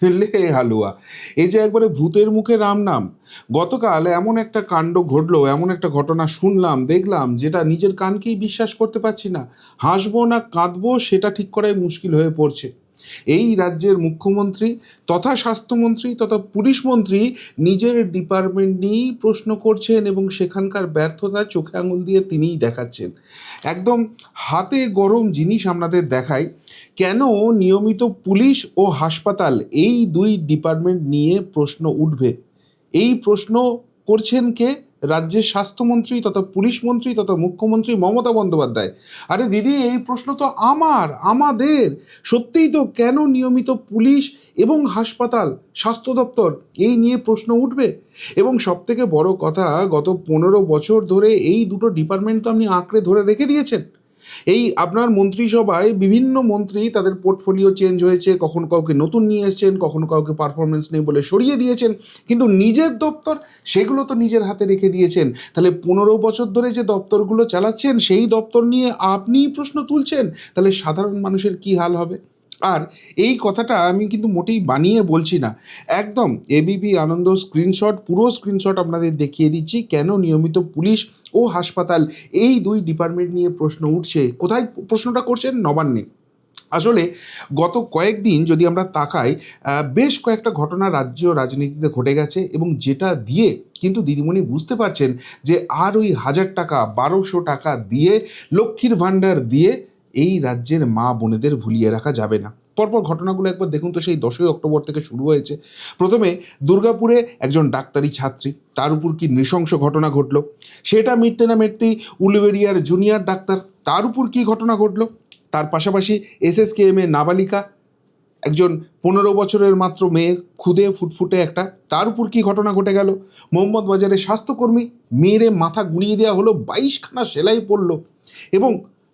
ছেলে হালুয়া। এই যে একবারে ভূতের মুখে রাম নাম। গতকাল এমন একটা কাণ্ড ঘটলো, এমন একটা ঘটনা শুনলাম, দেখলাম, যেটা নিজের কানকেই বিশ্বাস করতে পারছি না। হাসবো না কাঁদবো, সেটা ঠিক করাই মুশকিল হয়ে পড়ছে। এই রাজ্যের মুখ্যমন্ত্রী তথা স্বাস্থ্যমন্ত্রী তথা পুলিশ মন্ত্রী নিজের ডিপার্টমেন্ট নিয়েই প্রশ্ন করছেন এবং সেখানকার ব্যর্থতা চোখে আঙুল দিয়ে তিনিই দেখাচ্ছেন। একদম হাতে গরম জিনিস আপনাদের দেখায় কেন নিয়মিত পুলিশ ও হাসপাতাল এই দুই ডিপার্টমেন্ট নিয়ে প্রশ্ন উঠবে? এই প্রশ্ন করছেন কে? রাজ্যের স্বাস্থ্যমন্ত্রী তথা পুলিশ মন্ত্রী তথা মুখ্যমন্ত্রী মমতা বন্দ্যোপাধ্যায়। আরে দিদি, এই প্রশ্ন তো আমার, আমাদের। সত্যিই তো কেন নিয়মিত পুলিশ এবং হাসপাতাল, স্বাস্থ্য দপ্তর এই নিয়ে প্রশ্ন উঠবে? এবং সবথেকে বড় কথা, গত পনেরো বছর ধরে এই দুটো ডিপার্টমেন্ট তো আপনি আঁকড়ে ধরে রেখে দিয়েছেন। এই আপনার মন্ত্রিসভায় বিভিন্ন মন্ত্রী তাদের পোর্টফোলিও চেঞ্জ হয়েছে, কখনো কাউকে নতুন নিয়ে এসছেন, কখনো কাউকে পারফরমেন্স নেই বলে সরিয়ে দিয়েছেন, কিন্তু নিজের দপ্তর সেগুলো তো নিজের হাতে রেখে দিয়েছেন। তাহলে পনেরো বছর ধরে যে দপ্তরগুলো চালাচ্ছেন, সেই দপ্তর নিয়ে আপনিই প্রশ্ন তুলছেন, তাহলে সাধারণ মানুষের কি হাল হবে? আর এই কথাটা আমি কিন্তু মোটেই বানিয়ে বলছি না। একদম এবিপি আনন্দ স্ক্রিনশট পুরো স্ক্রিনশট আপনাদের দেখিয়ে দিচ্ছি কেন নিয়মিত পুলিশ ও হাসপাতাল এই দুই ডিপার্টমেন্ট নিয়ে প্রশ্ন উঠছে। কোথায় প্রশ্নটা করছেন? নবান্নে। আসলে গত কয়েকদিন যদি আমরা তাকাই বেশ কয়েকটা ঘটনা রাজ্য রাজনীতিতে ঘটে গেছে এবং যেটা দিয়ে কিন্তু দিদিমণি বুঝতে পারছেন যে আর ওই হাজার টাকা, বারোশো টাকা দিয়ে লক্ষ্মীর ভাণ্ডার দিয়ে এই রাজ্যের মা বোনেদের ভুলিয়ে রাখা যাবে না। পরপর ঘটনাগুলো একবার দেখুন তো, সেই দশই অক্টোবর থেকে শুরু হয়েছে। প্রথমে দুর্গাপুরে একজন ডাক্তারি ছাত্রী, তার উপর কি নৃশংস ঘটনা ঘটলো? সেটা মিটতে না মিটতেই উলুবেরিয়ার জুনিয়র ডাক্তার, তার উপর কি ঘটনা ঘটলো? তার পাশাপাশি এসএসকেএম এর নাবালিকা, একজন পনেরো বছরের মাত্র মেয়ে, খুদে ফুটফুটে একটা, তার উপর কি ঘটনা ঘটে গেল? মোহাম্মদ বাজারে স্বাস্থ্যকর্মী, মেয়েরে মাথা গুঁড়িয়ে দেওয়া হলো, বাইশখানা সেলাই পড়ল। এবং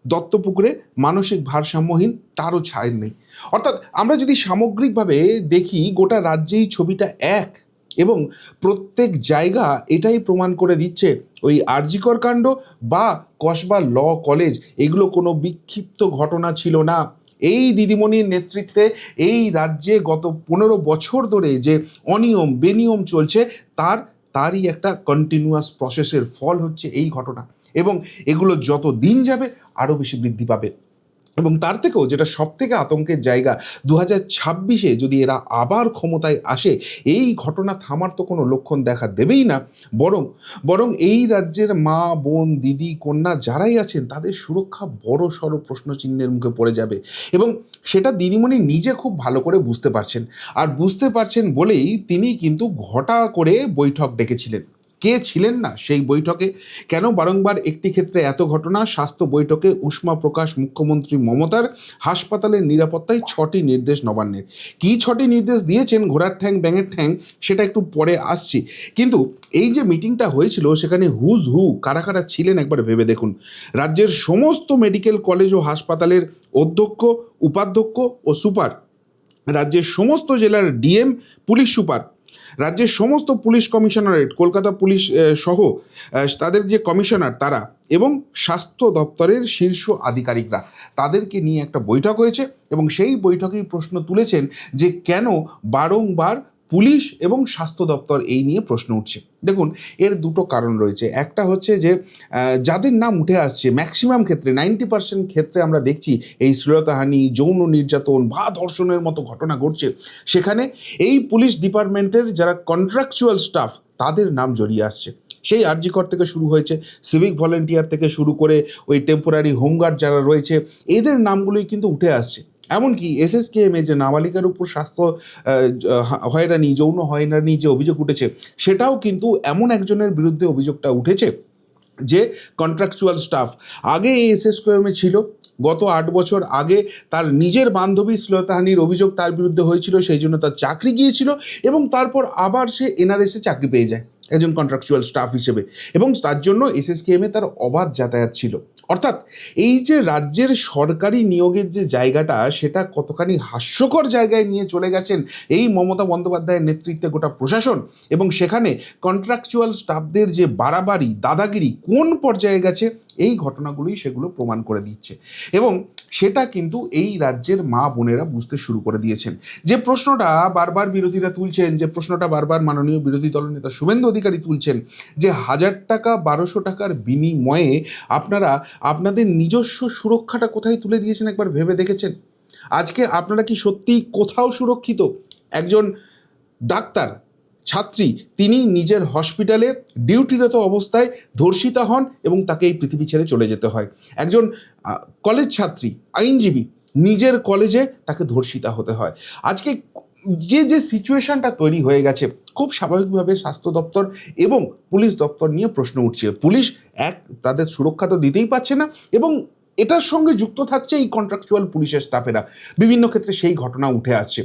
দত্তপুকুরে মানসিক ভারসাম্যহীন তারও ছায় নেই। অর্থাৎ আমরা যদি সামগ্রিকভাবে দেখি, গোটা রাজ্যেই ছবিটা এক এবং প্রত্যেক জায়গা এটাই প্রমাণ করে দিচ্ছে ওই আরজিকর কাণ্ড বা কসবা ল কলেজ। এগুলো কোনো বিক্ষিপ্ত ঘটনা ছিল না। এই দিদিমণির নেতৃত্বে এই রাজ্যে গত পনেরো বছর ধরে যে অনিয়ম বেনিয়ম চলছে, তার, তারই একটা কন্টিনিউয়াস প্রসেসের ফল হচ্ছে এই ঘটনা। এবং এগুলো যত দিন যাবে আরও বেশি বৃদ্ধি পাবে। এবং তার থেকেও যেটা সব থেকে আতঙ্কের জায়গা দু হাজার ছাব্বিশে যদি এরা আবার ক্ষমতায় আসে, এই ঘটনা থামার তো কোনো লক্ষণ দেখা দেবেই না। বরং বরং এই রাজ্যের মা, বোন, দিদি, কন্যা যারাই আছেন, তাদের সুরক্ষা বড় সড়ো প্রশ্নচিহ্নের মুখে পড়ে যাবে। এবং সেটা দিদিমণি নিজে খুব ভালো করে বুঝতে পারছেন। আর বুঝতে পারছেন বলেই তিনি কিন্তু ঘটা করে বৈঠক ডেকেছিলেন। কে ছিলেন না সেই বৈঠকে? কেন বারংবার একটি ক্ষেত্রে এত ঘটনা? স্বাস্থ্য বৈঠকে উষ্মা প্রকাশ, মুখ্যমন্ত্রী মমতার হাসপাতালের নিরাপত্তায় ছটি নির্দেশ নবান্নের। কী ছটি নির্দেশ দিয়েছেন ঘোড়ার ঠ্যাং, ব্যাঙের ঠ্যাং, সেটা একটু পরে আসছি। কিন্তু এই যে মিটিংটা হয়েছিল, সেখানে হুজ হু, কারা কারা ছিলেন একবার ভেবে দেখুন। রাজ্যের সমস্ত মেডিকেল কলেজ ও হাসপাতালের অধ্যক্ষ, উপাধ্যক্ষ ও সুপার, রাজ্যের সমস্ত জেলার ডিএম, পুলিশ সুপার রাজ্যের সমস্ত পুলিশ কমিশনারেট, কলকাতা পুলিশ সহ তাদের যে কমিশনার তারা এবং স্বাস্থ্য দপ্তরের শীর্ষ আধিকারিকরা তাদেরকে নিয়ে একটা বৈঠক হয়েছে এবং সেই বৈঠকেই প্রশ্ন তুলেছেন যে কেন বারংবার পুলিশ এবং স্বাস্থ্য দপ্তর এই নিয়ে প্রশ্ন উঠছে। দেখুন, এর দুটো কারণ রয়েছে। একটা হচ্ছে যে যাদের নাম উঠে আসছে ম্যাক্সিমাম ক্ষেত্রে নাইনটি পার্সেন্ট ক্ষেত্রে আমরা দেখছি এই শ্লীলতাহানি, যৌন নির্যাতন, বা ধর্ষণের মতো ঘটনা ঘটছে। সেখানে এই পুলিশ ডিপার্টমেন্টের যারা কন্ট্রাকচুয়াল স্টাফ তাদের নাম জড়িয়ে আসছে। সেই আরজিকর থেকে শুরু হয়েছে সিভিক ভলেন্টিয়ার থেকে শুরু করে ওই টেম্পোরারি হোমগার্ড যারা রয়েছে, এদের নামগুলোই কিন্তু উঠে আসছে। এমনকি এসএসকেএমে যে নাবালিকার উপর স্বাস্থ্য হয়রানি যৌন হয়রানি যে অভিযোগ উঠেছে, সেটাও কিন্তু এমন একজনের বিরুদ্ধে অভিযোগটা উঠেছে যে কন্ট্রাকচুয়াল স্টাফ আগে এই এসএসকেএমে ছিল, গত আট বছর আগে তার নিজের বান্ধবী শ্লীলতাহানির অভিযোগ তার বিরুদ্ধে হয়েছিল, সেই জন্য তার চাকরি গিয়েছিল এবং তারপর আবার সে এনআরএসে চাকরি পেয়ে যায়। একজন কন্ট্রাকচুয়াল স্টাফ হিসেবে। এবং তার জন্য এসএসকেএমে তার অবাধ যাতায়াত ছিল। অর্থাৎ এই যে রাজ্যের সরকারি নিয়োগের যে জায়গাটা, সেটা কতখানি হাস্যকর জায়গায় নিয়ে চলে গেছেন এই মমতা বন্দ্যোপাধ্যায়ের নেতৃত্বে গোটা প্রশাসন। এবং সেখানে কন্ট্রাকচুয়াল স্টাফদের যে বাড়াবাড়ি, দাদাগিরি কোন পর্যায়ে গেছে, এই ঘটনাগুলোই সেগুলো প্রমাণ করে দিচ্ছে। এবং সেটা কিন্তু এই রাজ্যের মা বোনেরা বুঝতে শুরু করে দিয়েছেন। যে প্রশ্নটা বারবার বিরোধীরা তুলছেন, যে প্রশ্নটা বারবার মাননীয় বিরোধী দলনেতা শুভেন্দু অধিকারী তুলছেন, যে হাজার টাকা, বারোশো টাকার বিনিময়ে আপনারা আপনাদের নিজস্ব সুরক্ষাটা কোথায় তুলে দিয়েছেন একবার ভেবে দেখেছেন? আজকে আপনারা কি সত্যিই কোথাও সুরক্ষিত? একজন ডাক্তার ছাত্রী তিনি নিজের হসপিটালে ডিউটিরত অবস্থায় ধর্ষিতা হন এবং তাকে এই পৃথিবী ছেড়ে চলে যেতে হয়। একজন কলেজ ছাত্রী, আইনজীবী, নিজের কলেজে তাকে ধর্ষিতা হতে হয়। আজকে যে যে সিচুয়েশনটা তৈরি হয়ে গেছে, খুব স্বাভাবিকভাবে স্বাস্থ্য দপ্তর এবং পুলিশ দপ্তর নিয়ে প্রশ্ন উঠছে। পুলিশ এক, তাদের সুরক্ষা তো দিতেই পারছে না এবং এটার সঙ্গে যুক্ত থাকছে এই কন্ট্রাকচুয়াল পুলিশের স্টাফেরা বিভিন্ন ক্ষেত্রে সেই ঘটনা উঠে আসছে।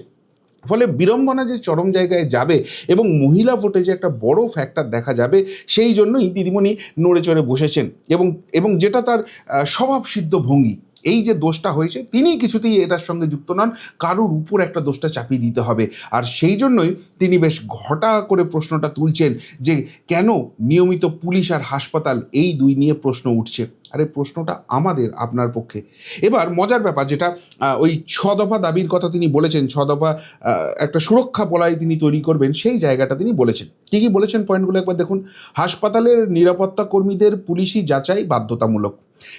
ফলে বিড়ম্বনা যে চরম জায়গায় যাবে এবং মহিলা ভোটে যে একটা বড় ফ্যাক্টর দেখা যাবে, সেই জন্যই দিদিমণি নড়ে চড়ে বসেছেন এবং এবং যেটা তার স্বভাবসিদ্ধ ভঙ্গি। এই যে দোষটা হয়েছে তিনি কিছুতেই এটার সঙ্গে যুক্ত নন, কারোর উপর একটা দোষটা চাপিয়ে দিতে হবে। আর সেই জন্যই তিনি বেশ ঘটা করে প্রশ্নটা তুলছেন যে কেন নিয়মিত পুলিশ আর হাসপাতাল এই দুই নিয়ে প্রশ্ন উঠছে। আরে, প্রশ্নটা আমাদের, আপনার পক্ষে। এবার মজার ব্যাপার যেটা ওই ছ দফা দাবির কথা তিনি বলেছেন, ছ দফা একটা সুরক্ষা বলাই তিনি তৈরি করবেন, সেই জায়গাটা তিনি বলেছেন। কী কী বলেছেন পয়েন্টগুলো একবার দেখুন? হাসপাতালের নিরাপত্তা কর্মীদের পুলিশি যাচাই বাধ্যতামূলক।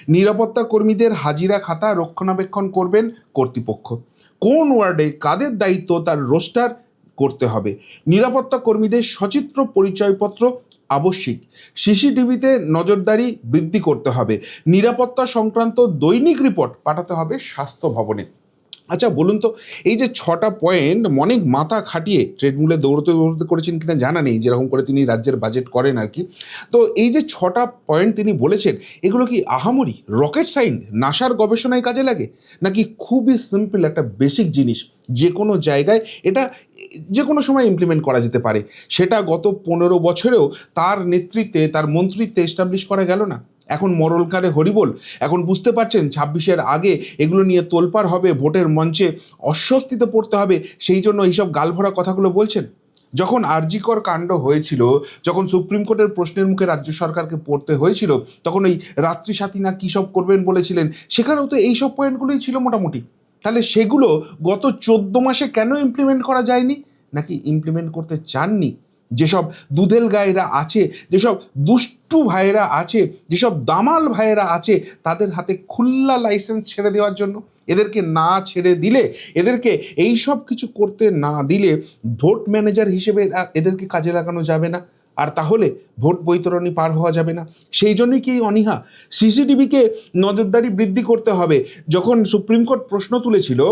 নিরাপত্তা কর্মীদের হাজিরা খাতা রক্ষণাবেক্ষণ করবেন কর্তৃপক্ষ। কোন ওয়ার্ডে কাদের দায়িত্ব তার রোস্টার করতে হবে? নিরাপত্তা কর্মীদের সচিত্র পরিচয়পত্র আবশ্যিক। সিসিটিভিতে নজরদারি বৃদ্ধি করতে হবে। নিরাপত্তা সংক্রান্ত দৈনিক রিপোর্ট পাঠাতে হবে স্বাস্থ্য ভবনে। আচ্ছা বলুন তো, এই যে ছটা পয়েন্ট, অনেক মাথা খাটিয়ে ট্রেডমিলে দৌড়তে দৌড়তে করেছেন কিনা জানা নেই, যেরকম করে তিনি রাজ্যের বাজেট করেন আর কি। তো এই যে ছটা পয়েন্ট তিনি বলেছেন, এগুলো কি আহামরি রকেট সাইন নাসার গবেষণায় কাজে লাগে? নাকি খুবই সিম্পল একটা বেসিক জিনিস যে কোনো জায়গায় এটা যে কোনো সময় ইমপ্লিমেন্ট করা যেতে পারে। সেটা গত পনেরো বছরেও তার নেতৃত্বে, তার মন্ত্রিত্বে এস্টাবলিশ করা গেল না। এখন মরলকারে হরিবোল। এখন বুঝতে পারছেন, ছাব্বিশের আগে এগুলো নিয়ে তোলপাড় হবে, ভোটের মঞ্চে অস্বস্তিতে পড়তে হবে, সেই জন্য এইসব গালভরা কথাগুলো বলছেন। যখন আরজিকর কাণ্ড হয়েছিল, যখন সুপ্রিম কোর্টের প্রশ্নের মুখে রাজ্য সরকারকে পড়তে হয়েছিল, তখন ওই রাত্রি সাথী না কী সব করবেন বলেছিলেন, সেখানেও তো এইসব পয়েন্টগুলোই ছিল মোটামুটি। তাহলে সেগুলো গত চোদ্দ মাসে কেন ইমপ্লিমেন্ট করা যায়নি? নাকি ইমপ্লিমেন্ট করতে চাননি? যেসব দুধেল গায়েরা আছে, যেসব দুষ্টু ভাইয়েরা আছে, যেসব দামাল ভাইয়েরা আছে, তাদের হাতে খুল্লা লাইসেন্স ছেড়ে দেওয়ার জন্য। এদেরকে না ছেড়ে দিলে, এদেরকে এই সব কিছু করতে না দিলে ভোট ম্যানেজার হিসেবে এদেরকে কাজে লাগানো যাবে না। আর তাহলে ভোট বৈতরণী পার হওয়া যাবে না। সেই জন্যই কি এই অনীহা? সিসিটিভিকে নজরদারি বৃদ্ধি করতে হবে। যখন সুপ্রিম কোর্ট প্রশ্ন তুলেছিল,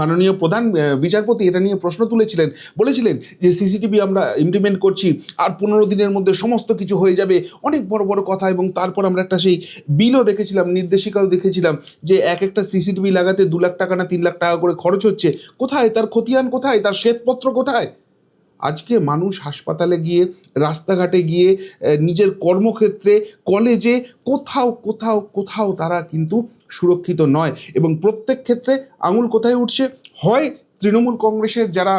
মাননীয় প্রধান বিচারপতি এটা নিয়ে প্রশ্ন তুলেছিলেন, বলেছিলেন যে সিসিটিভি আমরা ইমপ্লিমেন্ট করছি, আর পনেরো দিনের মধ্যে সমস্ত কিছু হয়ে যাবে। অনেক বড় বড় কথা, এবং তারপর আমরা একটা সেই বিলও দেখেছিলাম, নির্দেশিকাও দেখেছিলাম, যে এক একটা সিসিটিভি লাগাতে দু লাখ টাকা না তিন লাখ টাকা করে খরচ হচ্ছে। কোথায়? তার খতিয়ান কোথায়? তার শ্বেতপত্র কোথায়? আজকে মানুষ হাসপাতালে গিয়ে, রাস্তাঘাটে গিয়ে নিজের কর্মক্ষেত্রে, কলেজে কোথাও কোথাও কোথাও তারা কিন্তু সুরক্ষিত নয়। এবং প্রত্যেক ক্ষেত্রে আঙুল কোথায় উঠছে? হয় তৃণমূল কংগ্রেসের যারা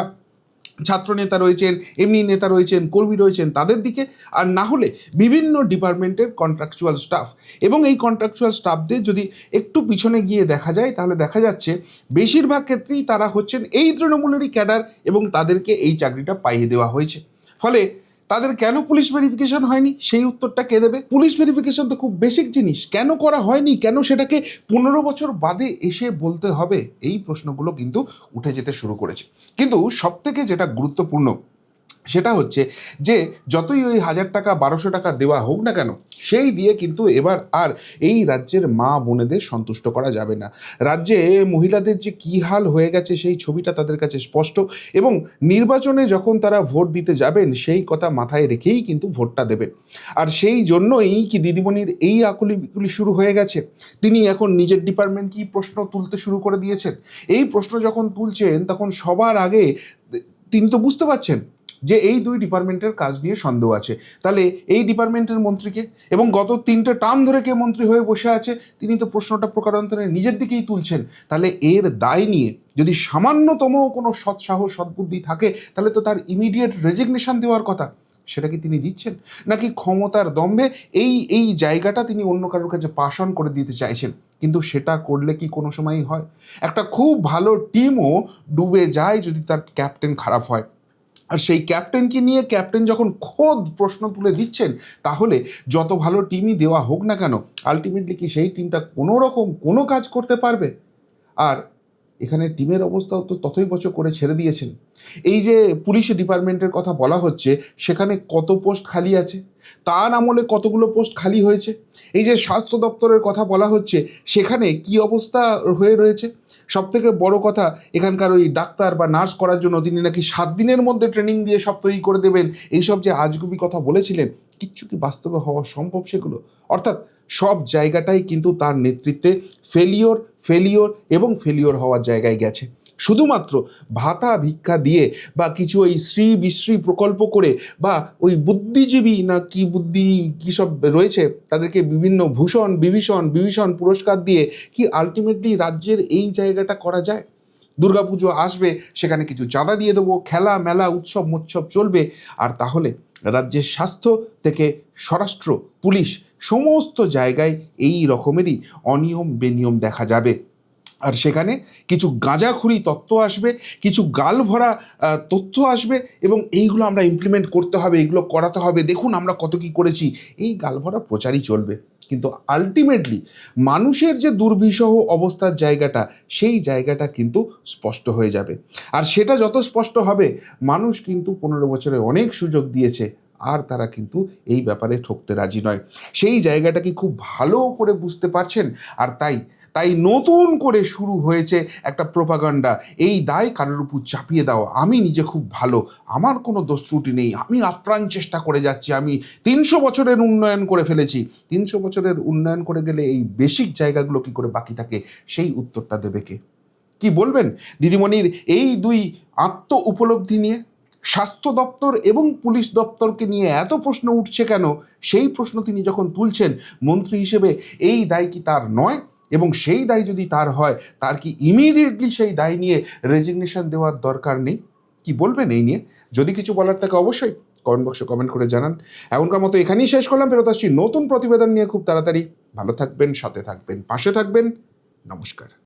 ছাত্র নেতা রয়েছেন, এমনি নেতা রয়েছেন, কর্মী রয়েছেন তাদের দিকে, আর না হলে বিভিন্ন ডিপার্টমেন্টের কন্ট্রাকচুয়াল স্টাফ এবং এই কন্ট্রাকচুয়াল স্টাফদের যদি একটু পিছনে গিয়ে দেখা যায়, তাহলে দেখা যাচ্ছে বেশিরভাগ ক্ষেত্রেই তারা হচ্ছেন এই তৃণমূলেরই ক্যাডার এবং তাদেরকে এই চাকরিটা পাইয়ে দেওয়া হয়েছে। ফলে তাদের কেন পুলিশ ভেরিফিকেশন হয়নি? সেই উত্তরটা কে দেবে? পুলিশ ভেরিফিকেশন তো খুব বেসিক জিনিস। কেন করা হয়নি? কেন সেটাকে পনেরো বছর বাদে এসে বলতে হবে? এই প্রশ্নগুলো কিন্তু উঠে যেতে শুরু করেছে। কিন্তু সব থেকে যেটা গুরুত্বপূর্ণ সেটা হচ্ছে যে যতই ওই হাজার টাকা, বারোশো টাকা দেওয়া হোক না কেন, সেই দিয়ে কিন্তু এবার আর এই রাজ্যের মা বোনেদের সন্তুষ্ট করা যাবে না। রাজ্যে মহিলাদের যে কী হাল হয়ে গেছে সেই ছবিটা তাদের কাছে স্পষ্ট এবং নির্বাচনে যখন তারা ভোট দিতে যাবেন, সেই কথা মাথায় রেখেই কিন্তু ভোটটা দেবেন। আর সেই জন্যই কি দিদিমণির এই আকুলি আকুলিগুলি শুরু হয়ে গেছে? তিনি এখন নিজের ডিপার্টমেন্ট কি প্রশ্ন তুলতে শুরু করে দিয়েছেন? এই প্রশ্ন যখন তুলছেন, তখন সবার আগে তিনি তো বুঝতে পারছেন যে এই দুই ডিপার্টমেন্টের কাজ নিয়ে সন্দেহ আছে। তাহলে এই ডিপার্টমেন্টের মন্ত্রীকে এবং গত তিনটে টার্ম ধরে কে মন্ত্রী হয়ে বসে আছে, তিনি তো প্রশ্নটা প্রকারান্তরে নিজের দিকেই তুলছেন। তাহলে এর দায় নিয়ে যদি সামান্যতম কোনো সৎসাহস সদ্বুদ্ধি থাকে, তাহলে তো তার ইমিডিয়েট রেজিগনেশন দেওয়ার কথা। সেটা কি তিনি দিচ্ছেন? নাকি ক্ষমতার দম্ভে এই এই জায়গাটা তিনি অন্য কারোর কাছে অন করে দিতে চাইছেন? কিন্তু সেটা করলে কি কোনো সময়ই হয়? একটা খুব ভালো টিমও ডুবে যায় যদি তার ক্যাপ্টেন খারাপ হয়। আর সেই ক্যাপ্টেনকে নিয়ে ক্যাপ্টেন যখন খোদ প্রশ্ন তুলে দিচ্ছেন, তাহলে যত ভালো টিমই দেওয়া হোক না কেন আলটিমেটলি কি সেই টিমটা কোনো রকম কোনো কাজ করতে পারবে? আর এখানে টিমের অবস্থাও তো ততই বছর করে ছেড়ে দিয়েছেন। এই যে পুলিশ ডিপার্টমেন্টের কথা বলা হচ্ছে, সেখানে কত পোস্ট খালি আছে? তার আমলে কতগুলো পোস্ট খালি হয়েছে? এই যে স্বাস্থ্য দপ্তরের কথা বলা হচ্ছে, সেখানে কি অবস্থা হয়ে রয়েছে? সব থেকে বড় কথা, এখানকার ওই ডাক্তার বা নার্স করার জন্য তিনি নাকি সাত দিনের মধ্যে ট্রেনিং দিয়ে সব তৈরি করে দেবেন। এইসব যে আজগুবি কথা বলেছিলেন, কিচ্ছু কি বাস্তবে হওয়া সম্ভব সেগুলো? অর্থাৎ সব জায়গাটাই কিন্তু তার নেতৃত্বে ফেলিওর ফেলিওর এবং ফেলিওর হওয়ার জায়গায় গেছে। শুধুমাত্র ভাতা ভিক্ষা দিয়ে বা কিছু ওই শ্রী বিশ্রী প্রকল্প করে বা ওই বুদ্ধিজীবী না কি বুদ্ধি কী সব রয়েছে, তাদেরকে বিভিন্ন ভূষণ, বিভীষণ বিভীষণ পুরস্কার দিয়ে কি আলটিমেটলি রাজ্যের এই জায়গাটা করা যায়? দুর্গাপুজো আসবে, সেখানে কিছু চাঁদা দিয়ে দেবো, খেলা, মেলা, উৎসব, মোৎসব চলবে, আর তাহলে রাজ্যের স্বাস্থ্য থেকে স্বরাষ্ট্র, পুলিশ, সমস্ত জায়গায় এই রকমেরই অনিয়ম বেনিয়ম দেখা যাবে। আর সেখানে কিছু গাঁজাখুরি তত্ত্ব আসবে, কিছু গাল ভরা তথ্য আসবে এবং এইগুলো আমরা ইমপ্লিমেন্ট করতে হবে এগুলো করাতে হবে। দেখুন আমরা কত কি করেছি। এই গাল ভরা প্রচারই চলবে। কিন্তু আলটিমেটলি মানুষের যে দুর্বিষহ অবস্থার জায়গাটা, সেই জায়গাটা কিন্তু স্পষ্ট হয়ে যাবে। আর সেটা যত স্পষ্ট হবে, মানুষ কিন্তু পনেরো বছরে অনেক সুযোগ দিয়েছে। আর তারা কিন্তু এই ব্যাপারে ঠকতে রাজি নয়। সেই জায়গাটাকে খুব ভালো করে বুঝতে পারছেন আর তাই তাই নতুন করে শুরু হয়েছে একটা প্রোপাগান্ডা এই দায় কারোর উপর চাপিয়ে দাও আমি নিজে খুব ভালো, আমার কোনো দোষ ত্রুটি নেই, আমি আপ্রাণ চেষ্টা করে যাচ্ছি, আমি তিনশো বছরের উন্নয়ন করে ফেলেছি। তিনশো বছরের উন্নয়ন করে গেলে এই বেসিক জায়গাগুলো কি করে বাকি থাকে, সেই উত্তরটা দেবে কে? কি বলবেন? দিদিমণির এই দুই আত্ম উপলব্ধি নিয়ে? স্বাস্থ্য দপ্তর এবং পুলিশ দপ্তরকে নিয়ে এত প্রশ্ন উঠছে কেন? সেই প্রশ্ন তিনি যখন তুলছেন, মন্ত্রী হিসেবে এই দায় কি তার নয়? এবং সেই দায় যদি তার হয়, তার কি ইমিডিয়েটলি সেই দায় নিয়ে রেজিগনেশন দেওয়ার দরকার নেই? কি বলবেন এই নিয়ে? যদি কিছু বলার থাকে অবশ্যই কমেন্ট বক্সে কমেন্ট করে জানান। এখনকার মতো এখানেই শেষ করলাম, ফেরত আসছি নতুন প্রতিবেদন নিয়ে খুব তাড়াতাড়ি। ভালো থাকবেন, সাথে থাকবেন, পাশে থাকবেন। নমস্কার।